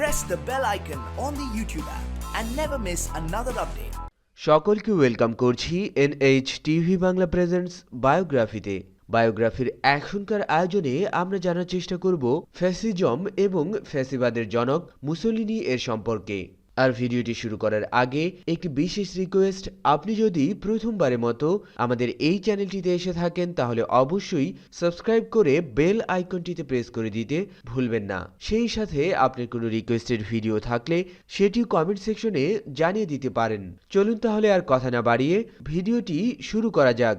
press the bell icon on the YouTube app and never miss another update. সকলকে welcome করছি NH TV Bangla presents বায়োগ্রাফিতে বায়োগ্রাফির এখনকার আয়োজনে আমরা জানার চেষ্টা করব ফ্যাসিজম এবং ফ্যাসিবাদের জনক মুসলিনী এর সম্পর্কে আর ভিডিওটি শুরু করার আগে একটি বিশেষ রিকোয়েস্ট আপনি যদি প্রথমবারের মতো আমাদের এই চ্যানেলটিতে এসে থাকেন, তাহলে অবশ্যই সাবস্ক্রাইব করে বেল আইকনটিতে প্রেস করে দিতে ভুলবেন না। সেই সাথে আপনার কোনো রিকোয়েস্টেড ভিডিও থাকলে সেটিও কমেন্ট সেকশনে জানিয়ে দিতে পারেন। চলুন তাহলে আর কথা না বাড়িয়ে ভিডিওটি শুরু করা যাক।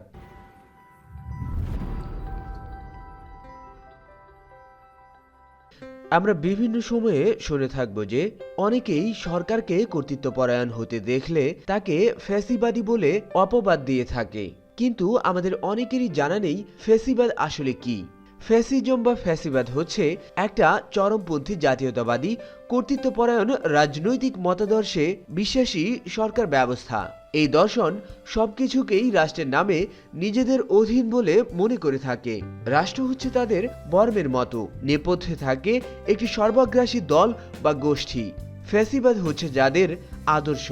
আমরা বিভিন্ন সময়ে শুনে থাকব যে অনেকেই সরকারকে কর্তৃত্বপরায়ণ হতে দেখলে তাকে ফ্যাসিবাদী বলে অপবাদ দিয়ে থাকে। কিন্তু আমাদের অনেকেরই জানা নেই ফ্যাসিবাদ আসলে কি। ফ্যাসিজম বা ফ্যাসিবাদ হচ্ছে একটা চরমপন্থী জাতীয়তাবাদী কর্তৃত্বপরায়ণ রাজনৈতিক মতাদর্শে বিশ্বাসী সরকার ব্যবস্থা। এই দর্শন সবকিছুকেই রাষ্ট্রের নামে নিজেদের অধীন বলে মনে করে থাকে। রাষ্ট্র হচ্ছে তাদের বর্মের মতো। নেপথ্যে থাকে একটি সর্বাগ্রাসী দল বা গোষ্ঠী। ফ্যাসিবাদ হচ্ছে যাদের আদর্শ।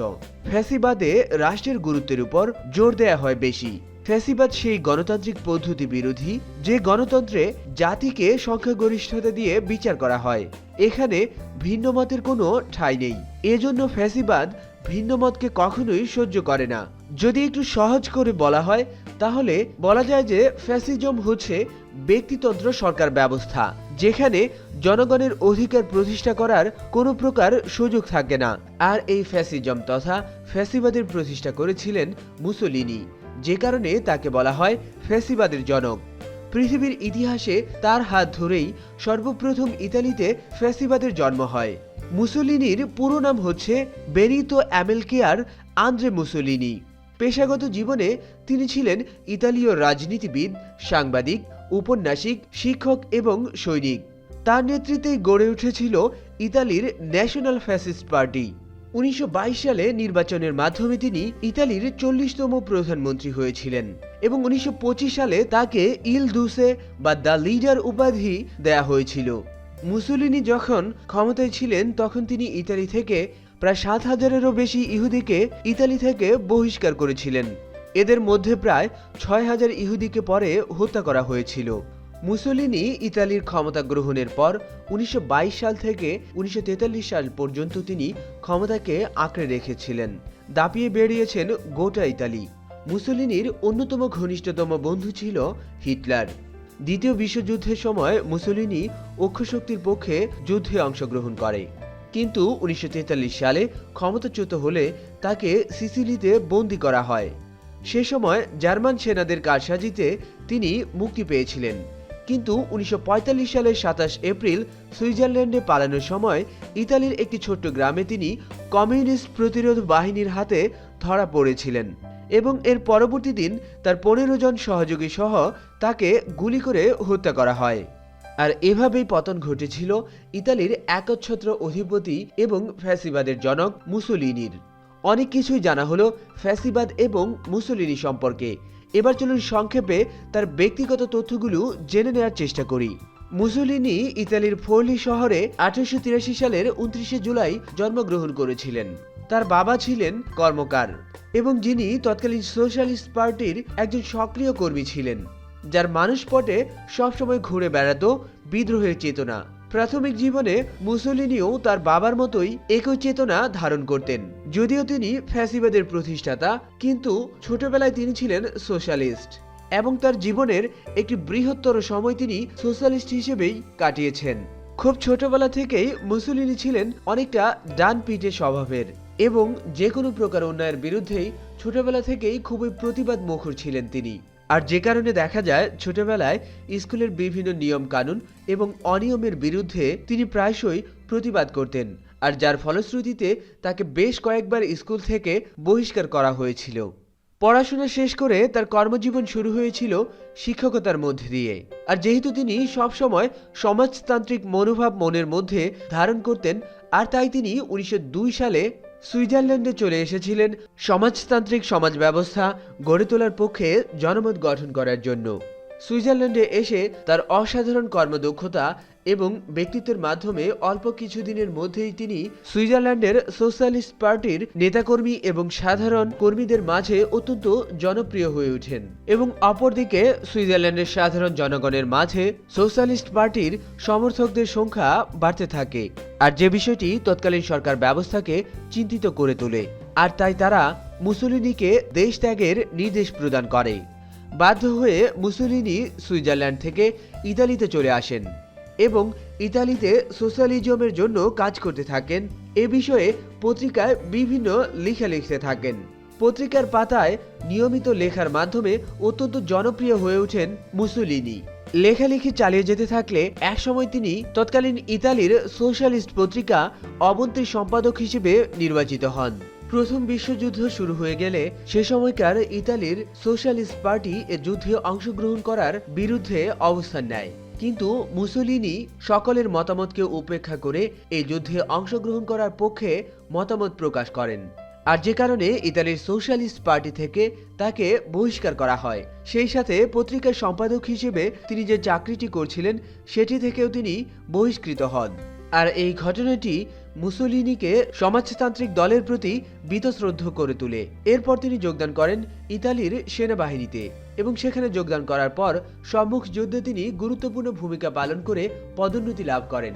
ফ্যাসিবাদে রাষ্ট্রের গুরুত্বের উপর জোর দেয়া হয় বেশি। ফ্যাসিবাদ সেই গণতান্ত্রিক পদ্ধতি বিরোধী, যে গণতন্ত্রে জাতিকে সংখ্যাগরিষ্ঠতা দিয়ে বিচার করা হয়। এখানে ভিন্ন মতের কোনো ঠাঁই নেই। এজন্য ফ্যাসিবাদ ভিন্ন মতকে কখনোই সহ্য করে না। যদি একটু সহজ করে বলা হয়, তাহলে বলা যায় যে ফ্যাসিজম হচ্ছে ব্যক্তিতন্ত্র সরকার ব্যবস্থা, যেখানে জনগণের অধিকার প্রতিষ্ঠা করার কোনো প্রকার সুযোগ থাকে না। আর এই ফ্যাসিজম তথা ফ্যাসিবাদের প্রতিষ্ঠা করেছিলেন মুসোলিনি, যে কারণে তাকে বলা হয় ফ্যাসিবাদের জনক। পৃথিবীর ইতিহাসে তার হাত ধরেই সর্বপ্রথম ইতালিতে ফ্যাসিবাদের জন্ম হয়। মুসোলিনির পুরো নাম হচ্ছে বেনিতো অ্যামেলকেয়ার আন্দ্রে মুসোলিনি। পেশাগত জীবনে তিনি ছিলেন ইতালীয় রাজনীতিবিদ, সাংবাদিক, উপন্যাসিক, শিক্ষক এবং সৈনিক। তার নেতৃত্বে গড়ে উঠেছিল ইতালির ন্যাশনাল ফ্যাসিস্ট পার্টি। উনিশশো বাইশ সালে নির্বাচনের মাধ্যমে তিনি ইতালির চল্লিশতম প্রধানমন্ত্রী হয়েছিলেন এবং উনিশশো পঁচিশ সালে তাকে ইল দুসে বা দ্য লিডার উপাধি দেয়া হয়েছিল। মুসোলিনি যখন ক্ষমতায় ছিলেন, তখন তিনি ইতালি থেকে প্রায় সাত হাজারেরও বেশি ইহুদিকে ইতালি থেকে বহিষ্কার করেছিলেন। এদের মধ্যে প্রায় ছয় হাজার ইহুদিকে পরে হত্যা করা হয়েছিল। মুসোলিনি ইতালির ক্ষমতা গ্রহণের পর উনিশশো বাইশ সাল থেকে উনিশশো তেতাল্লিশ সাল পর্যন্ত তিনি ক্ষমতাকে আঁকড়ে রেখেছিলেন। দাপিয়ে বেরিয়েছেন গোটা ইতালি। মুসোলিনির অন্যতম ঘনিষ্ঠতম বন্ধু ছিল হিটলার। দ্বিতীয় বিশ্বযুদ্ধের সময় মুসোলিনি অক্ষশক্তির পক্ষে যুদ্ধে অংশগ্রহণ করে। কিন্তু উনিশশো তেতাল্লিশ সালে ক্ষমতাচ্যুত হলে তাকে সিসিলিতে বন্দি করা হয়। সে সময় জার্মান সেনাদের কারসাজিতে তিনি মুক্তি পেয়েছিলেন। কিন্তু উনিশশো পঁয়তাল্লিশ সালের সাতাশ এপ্রিল সুইজারল্যান্ডে পালানোর সময় ইতালির একটি ছোট্ট গ্রামে তিনি কমিউনিস্ট প্রতিরোধ বাহিনীর হাতে ধরা পড়েছিলেন এবং এর পরবর্তী দিন তার পনেরো জন সহযোগী সহ তাকে গুলি করে হত্যা করা হয়। আর এভাবেই পতন ঘটেছিল ইতালির একচ্ছত্র অধিপতি এবং ফ্যাসিবাদের জনক মুসোলিনির। অনেক কিছুই জানা হলো ফ্যাসিবাদ এবং মুসোলিনি সম্পর্কে। এবার চলুন সংক্ষেপে তার ব্যক্তিগত তথ্যগুলো জেনে নেওয়ার চেষ্টা করি। মুসোলিনি ইতালির ফোরলি শহরে আঠারোশো সালের উনত্রিশে জুলাই জন্মগ্রহণ করেছিলেন। তার বাবা ছিলেন কর্মকার এবং যিনি তৎকালীন সোশ্যালিস্ট পার্টির একজন সক্রিয় কর্মী ছিলেন, যার মানুষ পটে সবসময় ঘুরে বেড়াতো বিদ্রোহের চেতনা। প্রাথমিক জীবনে মুসোলিনিও তার বাবার মতোই একই চেতনা ধারণ করতেন। যদিও তিনি ফ্যাসিবাদের প্রতিষ্ঠাতা, কিন্তু ছোটবেলায় তিনি ছিলেন সোশ্যালিস্ট এবং তার জীবনের একটি বৃহত্তর সময় তিনি সোশ্যালিস্ট হিসেবেই কাটিয়েছেন। খুব ছোটবেলা থেকেই মুসোলিনি ছিলেন অনেকটা ডান পিঠে স্বভাবের এবং যে কোনো প্রকার অন্যায়ের বিরুদ্ধেই ছোটবেলা থেকেই খুবই প্রতিবাদ মুখর ছিলেন তিনি। আর যে কারণে দেখা যায়, ছোটবেলায় স্কুলের বিভিন্ন নিয়ম কানুন এবং অনিয়মের বিরুদ্ধে তিনি প্রায়শই প্রতিবাদ করতেন আর যার ফলশ্রুতিতে তাকে বেশ কয়েকবার স্কুল থেকে বহিষ্কার করা হয়েছিল। পড়াশোনা শেষ করে তার কর্মজীবন শুরু হয়েছিল শিক্ষকতার মধ্যে দিয়ে। আর যেহেতু তিনি সবসময় সমাজতান্ত্রিক মনোভাব মনের মধ্যে ধারণ করতেন, আর তাই তিনি উনিশশো দুই সালে সুইজারল্যান্ডে চলে এসেছিলেন সমাজতান্ত্রিক সমাজ ব্যবস্থা গড়ে তোলার পক্ষে জনমত গঠন করার জন্য। সুইজারল্যান্ডে এসে তার অসাধারণ কর্মদক্ষতা এবং ব্যক্তিত্বের মাধ্যমে অল্প কিছুদিনের মধ্যেই তিনি সুইজারল্যান্ডের সোশ্যালিস্ট পার্টির নেতাকর্মী এবং সাধারণ কর্মীদের মাঝে অত্যন্ত জনপ্রিয় হয়ে ওঠেন এবং অপরদিকে সুইজারল্যান্ডের সাধারণ জনগণের মাঝে সোশ্যালিস্ট পার্টির সমর্থকদের সংখ্যা বাড়তে থাকে। আর যে বিষয়টি তৎকালীন সরকার ব্যবস্থাকে চিন্তিত করে তোলে, আর তাই তারা মুসোলিনিকে দেশ ত্যাগের নির্দেশ প্রদান করে। বাধ্য হয়ে মুসোলিনি সুইজারল্যান্ড থেকে ইতালিতে চলে আসেন। এবং ইতালিতে সোশ্যালিজমের জন্য কাজ করতে থাকেন। এ বিষয়ে পত্রিকায় বিভিন্ন লেখা লিখতে থাকেন। পত্রিকার পাতায় নিয়মিত লেখার মাধ্যমে অত্যন্ত জনপ্রিয় হয়ে ওঠেন মুসোলিনি। লেখালেখি চালিয়ে যেতে থাকলে একসময় তিনি তৎকালীন ইতালির সোশ্যালিস্ট পত্রিকা অবন্তীর সম্পাদক হিসেবে নির্বাচিত হন। প্রথম বিশ্বযুদ্ধ শুরু হয়ে গেলে সে সময়কার ইতালির সোশ্যালিস্ট পার্টি এ যুদ্ধে অংশগ্রহণ করার বিরুদ্ধে অবস্থান নেয়। কিন্তু মুসোলিনি সকলের মতামতকে উপেক্ষা করে এই যুদ্ধে অংশগ্রহণ করার পক্ষে মতামত প্রকাশ করেন। আর যে কারণে ইতালির সোশ্যালিস্ট পার্টি থেকে তাকে বহিষ্কার করা হয়। সেই সাথে পত্রিকার সম্পাদক হিসেবে তিনি যে চাকরিটি করছিলেন, সেটি থেকেও তিনি বহিষ্কৃত হন। আর এই ঘটনাটি মুসোলিনিকে সমাজতান্ত্রিক দলের প্রতি বীতশ্রদ্ধ করে তোলে। এরপর তিনি যোগদান করেন ইতালির সেনাবাহিনীতে এবং সেখানে যোগদান করার পর সম্মুখ যুদ্ধে তিনি গুরুত্বপূর্ণ ভূমিকা পালন করে পদোন্নতি লাভ করেন।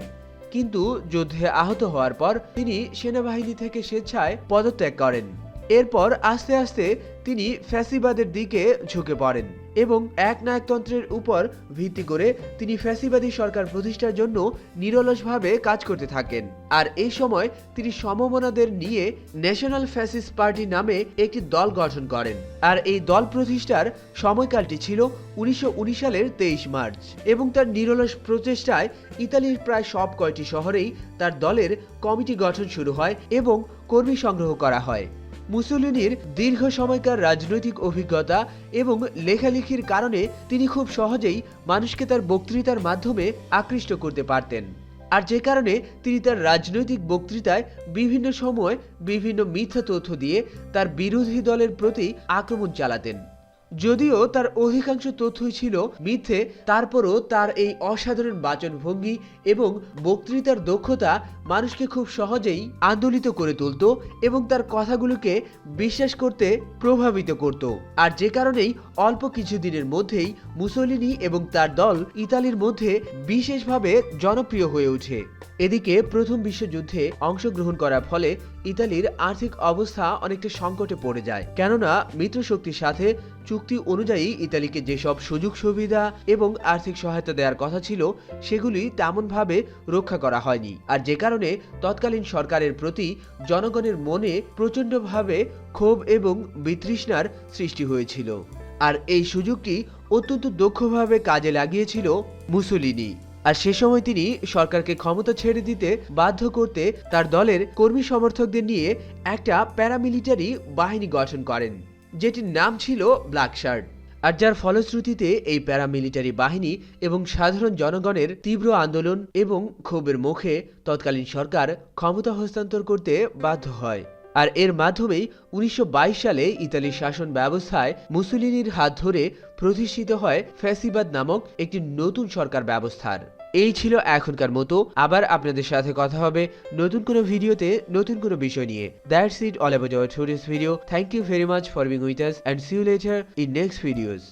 কিন্তু যুদ্ধে আহত হওয়ার পর তিনি সেনাবাহিনী থেকে স্বেচ্ছায় পদত্যাগ করেন। এরপর আস্তে আস্তে তিনি ফ্যাসিবাদের দিকে ঝুঁকে পড়েন। এবং একনায়কতন্ত্রের উপর ভিত্তি করে তিনি ফ্যাসিবাদী সরকার প্রতিষ্ঠার জন্য নিরলসভাবে কাজ করতে থাকেন। আর এই সময় তিনি সমমনাদের নিয়ে ন্যাশনাল ফ্যাসিস্ট পার্টি নামে একটি দল গঠন করেন। আর এই দল প্রতিষ্ঠার সময়কালটি ছিল উনিশশো উনিশ সালের তেইশ মার্চ এবং তার নিরলস প্রচেষ্টায় ইতালির প্রায় সব কয়টি শহরেই তার দলের কমিটি গঠন শুরু হয় এবং কর্মী সংগ্রহ করা হয়। মুসোলিনির দীর্ঘ সময়কার রাজনৈতিক অভিজ্ঞতা এবং লেখালেখির কারণে তিনি খুব সহজেই মানুষকে তার বক্তৃতার মাধ্যমে আকৃষ্ট করতে পারতেন। আর যে কারণে তিনি তার রাজনৈতিক বক্তৃতায় বিভিন্ন সময় বিভিন্ন মিথ্যা তথ্য দিয়ে তার বিরোধী দলের প্রতি আক্রমণ চালাতেন। যদিও তার অধিকাংশ তথ্যই ছিল মিথ্যে, তারপরও তার এই অসাধারণ বাচনভঙ্গি এবং বক্তৃতার দক্ষতা মানুষকে খুব সহজেই আন্দোলিত করে তুলত এবং তার কথাগুলোকে বিশ্বাস করতে প্রভাবিত করত। আর যে কারণেই অল্প কিছুদিনের মধ্যেই মুসোলিনি এবং তার দল ইতালির মধ্যে বিশেষভাবে জনপ্রিয় হয়ে ওঠে। এদিকে প্রথম বিশ্বযুদ্ধে অংশগ্রহণ করার ফলে ইতালির আর্থিক অবস্থা অনেকটা সংকটে পড়ে যায়। কেননা মিত্রশক্তির সাথে চুক্তি অনুযায়ী ইতালিকে যেসব সুযোগ সুবিধা এবং আর্থিক সহায়তা দেওয়ার কথা ছিল, সেগুলি তেমনভাবে রক্ষা করা হয়নি। আর যে কারণে তৎকালীন সরকারের প্রতি জনগণের মনে প্রচণ্ডভাবে ক্ষোভ এবং বিতৃষ্ণার সৃষ্টি হয়েছিল। আর এই সুযোগটি অত্যন্ত দক্ষভাবে কাজে লাগিয়েছিল মুসোলিনি। আর সে সময় তিনি সরকারকে ক্ষমতা ছেড়ে দিতে বাধ্য করতে তার দলের কর্মী সমর্থকদের নিয়ে একটা প্যারামিলিটারি বাহিনী গঠন করেন। যেটির নাম ছিল ব্ল্যাক শার্ট আর যার ফলশ্রুতিতে এই প্যারামিলিটারি বাহিনী এবং সাধারণ জনগণের তীব্র আন্দোলন এবং ক্ষোভের মুখে তৎকালীন সরকার ক্ষমতা হস্তান্তর করতে বাধ্য হয়। আর এর মাধ্যমেই উনিশশো বাইশ সালে ইতালির শাসন ব্যবস্থায় মুসুলিনির হাত ধরে প্রতিষ্ঠিত হয় ফ্যাসিবাদ নামক একটি নতুন সরকার ব্যবস্থার। এই ছিল এখনকার মতো। আবার আপনাদের সাথে কথা হবে নতুন কোনো ভিডিওতে নতুন কোনো বিষয় নিয়ে। That's it all about our today's video thank you very much for being with us and see you later in next videos